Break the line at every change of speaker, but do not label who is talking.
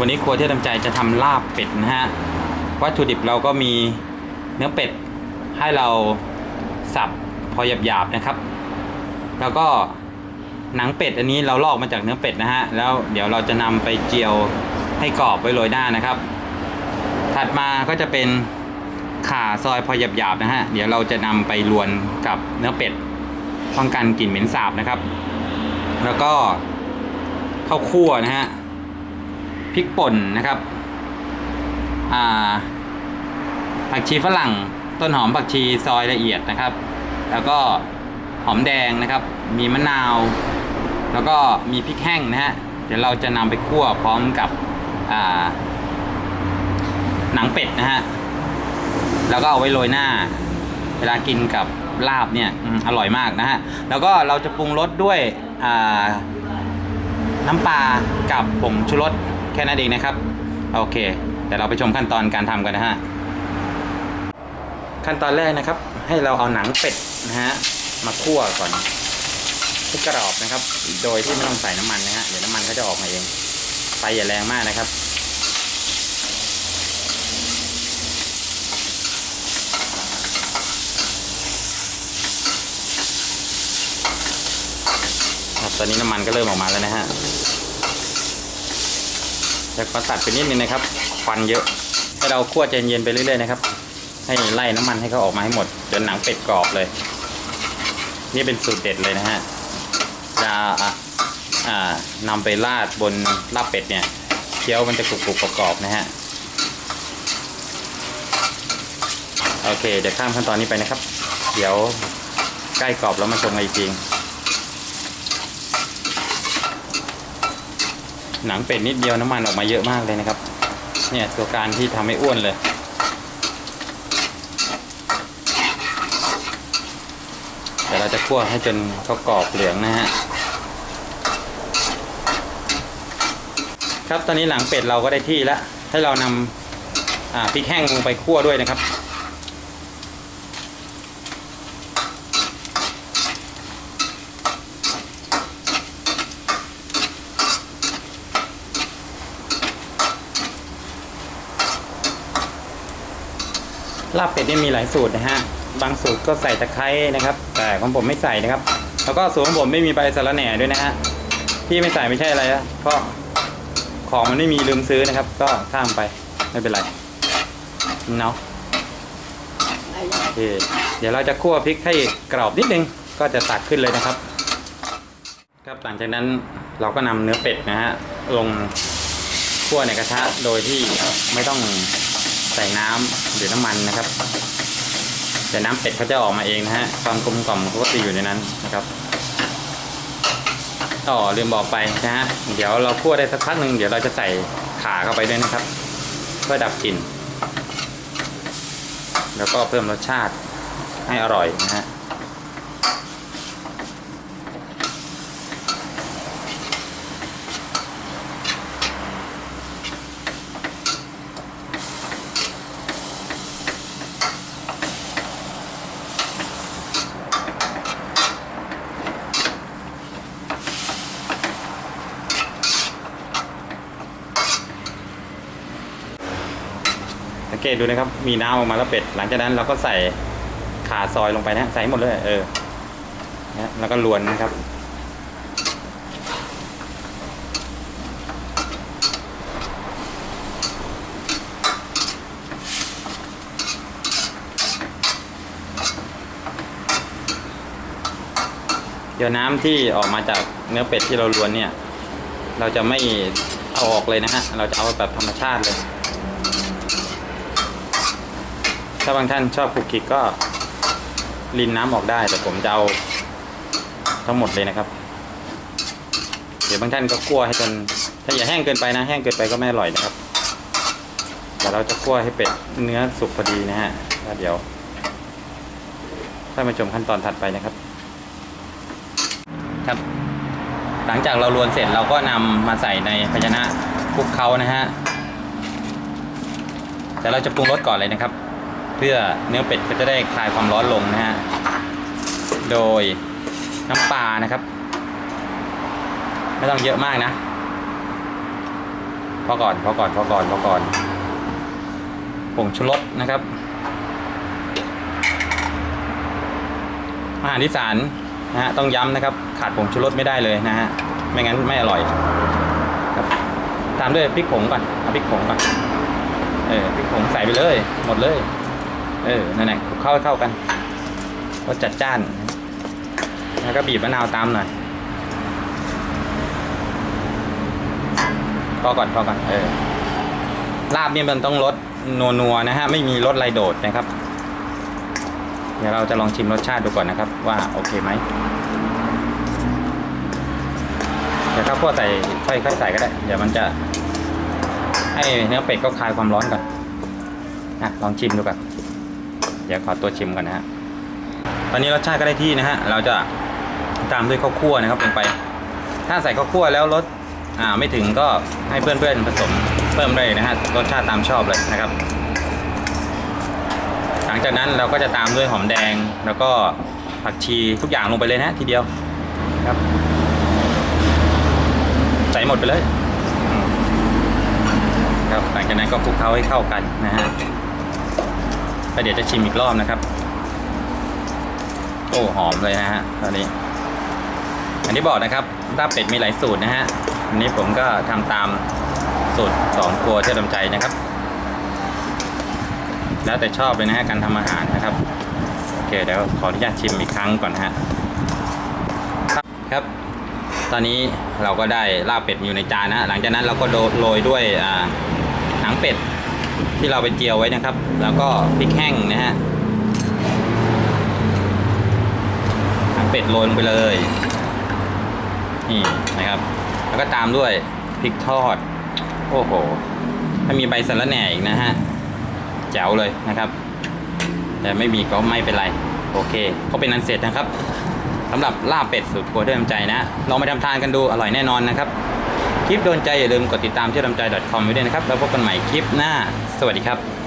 วันนี้ครัวที่ทำใจจะทำลาบเป็ดนะฮะ วัตถุดิบเราก็มีเนื้อเป็ดให้เราสับพอหยาบๆนะครับ แล้วก็หนังเป็ดอันนี้เราลอกมาจากเนื้อเป็ดนะฮะ แล้วเดี๋ยวเราจะนำไปเจียวให้กรอบไว้โรยหน้านะครับ ถัดมาก็จะเป็นข่าซอยพอหยาบๆนะฮะ เดี๋ยวเราจะนำไปรวนกับเนื้อเป็ดป้องกันกลิ่นเหม็นสาบนะครับ แล้วก็ข้าวคั่วนะฮะ ริกป่นนะครับผักชีฝรั่ง ต้นหอมผักชีซอยละเอียดนะครับ แล้วก็หอมแดงนะครับ มีมะนาว แล้วก็มีพริกแห้งนะฮะเดี๋ยวเราจะนำไปคั่วพร้อมกับหนังเป็ดนะฮะแล้วก็เอาไว้โรยหน้า เวลากินกับลาบเนี่ยออร่อยมากนะฮะแล้วก็เราจะปรุงรสด้วยน้ำปลากับผงชูรส ค่นั้นเองนะครับ โอเคเดี๋ยวเราไปชมขั้นตอนการทำกันนะฮะ ขั้นตอนแรกนะครับ ให้เราเอาหนังเป็ดนะฮะมาคั่วก่อนให้กรอบนะครับ โดยที่ไม่ต้องใส่น้ำมันนะฮะเดี๋ยวน้ำมันก็จะออกมาเองไฟอย่าแรงมากนะครับครับตอนนี้น้ำมันก็เริ่มออกมาแล้วนะฮะ จะขอตัดไปนิดนึงนะครับควันเยอะ ให้เราคั่วใจเย็นไปเรื่อยๆนะครับ ให้ไล่น้ำมันให้เขาออกมาให้หมดจนหนังเป็ดกรอบเลย นี่เป็นสูตรเด็ดเลยนะฮะจะอะอ่านำไปราดบนลาบเป็ดเนี่ยเคี้ยวมันจะกรุบๆกรอบนะฮะโอเคเดี๋ยวข้ามขั้นตอนนี้ไปนะครับ เดี๋ยวใกล้กรอบแล้วมาชมกันอีกที หนังเป็ดนิดเดียวน้ำมันออกมาเยอะมากเลยนะครับ เนี่ยตัวการที่ทำให้อ้วนเลย เดี๋ยวเราจะคั่วให้จนเขากรอบเหลืองนะฮะครับตอนนี้หลังเป็ดเราก็ได้ที่แล้วให้เรานำพริกแห้งลงไปคั่วด้วยนะครับ ลาบเป็ดนี่มีหลายสูตรนะฮะ บางสูตรก็ใส่ตะไคร้นะครับ แต่ของผมไม่ใส่นะครับ แล้วก็สูตรของผมไม่มีใบสะระแหน่ด้วยนะฮะ ที่ไม่ใส่ไม่ใช่อะไรนะเพราะของมันไม่มีลืมซื้อนะครับ ก็ข้ามไปไม่เป็นไรเนาะโอเคเดี๋ยวเราจะคั่วพริกให้กรอบนิดนึง ก็จะตักขึ้นเลยนะครับ ครับหลังจากนั้นเราก็นำเนื้อเป็ดนะฮะลงคั่วในกระทะโดยที่ไม่ต้อง ใส่น้ำหรือน้ำมันนะครับแต่น้ำเป็ดเขาจะออกมาเองนะฮะความกลมกล่อมเขาก็จะอยู่ในนั้นนะครับอ๋อลืมบอกไปนะฮะเดี๋ยวเราคั่วได้สักพักหนึ่งเดี๋ยวเราจะใส่ขาเข้าไปด้วยนะครับ เพื่อดับกลิ่นแล้วก็เพิ่มรสชาติให้อร่อยนะฮะ งเกตดูนะครับ มีน้ำออกมาแล้วเป็ด หลังจากนั้นเราก็ใส่ขาซอยลงไปนะใส่ให้หมดเลยเออนะแล้วก็ลวนนะครับ เดี๋ยวน้ำที่ออกมาจากเนื้อเป็ดที่เราลวนเนี่ย เราจะไม่เอาออกเลยนะฮะ เราจะเอาแบบธรรมชาติเลย ถ้าบางท่านชอบคุกกิกก็รินน้ำออกได้ แต่ผมจะเอาทั้งหมดเลยนะครับ เดี๋ยวบางท่านก็คั่วให้จนถ้าอย่าแห้งเกินไปนะ แห้งเกินไปก็ไม่อร่อยนะครับ แต่เราจะคั่วให้เป็ดเนื้อสุกพอดีนะฮะแล้วเดี๋ยวค่อยมาชมขั้นตอนถัดไปนะครับ ครับ หลังจากเราลวนเสร็จเราก็นำมาใส่ในภาชนะคลุกเคล้านะฮะแต่เราจะปรุงรสก่อนเลยนะครับ เพื่อเนื้อเป็ดก็จะได้คลายความร้อนลงนะฮะ โดยน้ำปลานะครับ ไม่ต้องเยอะมากนะพอก่อนพอก่อนพอก่อนพอก่อนผงชูรสนะครับ อาหารอีสานนะฮะต้องย้ำนะครับ ขาดผงชูรสไม่ได้เลยนะฮะไม่งั้นไม่อร่อยครับตามด้วยพริกผงก่อนเอาพริกผงก่อนเออพริกผงใส่ไปเลย หมดเลย เออนั่นแหละเข้าเข้ากันรสจัดจ้าน แล้วก็บีบมะนาวตามหน่อยพอก่อนพอก่อนเออลาบเนี่ยมันต้องรสนัวๆนะฮะ ไม่มีรสไรโดดนะครับ เดี๋ยวเราจะลองชิมรสชาติดูก่อนนะครับ ว่าโอเคไหมเดี๋ยวข้าวโพดใส่ค่อยๆใส่ก็ได้ เดี๋ยวมันจะให้เนื้อเป็ดก็คลายความร้อนก่อนนะลองชิมดูก่อน เดี๋ยวขอตัวชิมก่อนนะฮะตอนนี้รสชาติก็ได้ที่นะฮะเราจะตามด้วยข้าวคั่วนะครับลงไป ถ้าใส่ข้าวคั่วแล้วรสอ่าไม่ถึงก็ให้เพื่อนๆผสมเพิ่มได้นะฮะรสชาติตามชอบเลยนะครับ หลังจากนั้นเราก็จะตามด้วยหอมแดงแล้วก็ผักชีทุกอย่างลงไปเลยนะทีเดียวครับใส่หมดไปเลยครับหลังจากนั้นก็คลุกเคล้าให้เข้ากันนะฮะ แล้วเดี๋ยวจะชิมอีกรอบนะครับ โอ้หอมเลยนะฮะตอนนี้ อันนี้บอกนะครับลาบเป็ดมีหลายสูตรนะฮะอันนี้ผมก็ทำตามสูตรสองครัวเที่ยวดำใจนะครับ แล้วแต่ชอบเลยนะฮะการทำอาหารนะครับโอเคเดี๋ยวขออนุญาตชิมอีกครั้งก่อนนะฮะครับ ตอนนี้เราก็ได้ลาบเป็ดอยู่ในจานนะหลังจากนั้นเราก็โรยด้วยอ่าหนังเป็ด ที่เราไปเจียวไว้นะครับ แล้วก็พริกแห้งนะฮะหนังเป็ดโรยลงไปเลยนี่นะครับ แล้วก็ตามด้วยพริกทอด โอ้โห ถ้ามีใบสะระแหน่อีกนะฮะแจ๋วเลยนะครับ แต่ไม่มีก็ไม่เป็นไร โอเคก็เป็นอันเสร็จนะครับสำหรับลาบเป็ดสูตรครัวเที่ยวดำใจนะลองไปทำทานกันดูอร่อยแน่นอนนะครับ คลิปโดนใจอย่าลืมกดติดตามที่ดำใจ .com ไว้ด้วยนะครับ แล้วพบกันใหม่คลิปหน้า สวัสดีครับ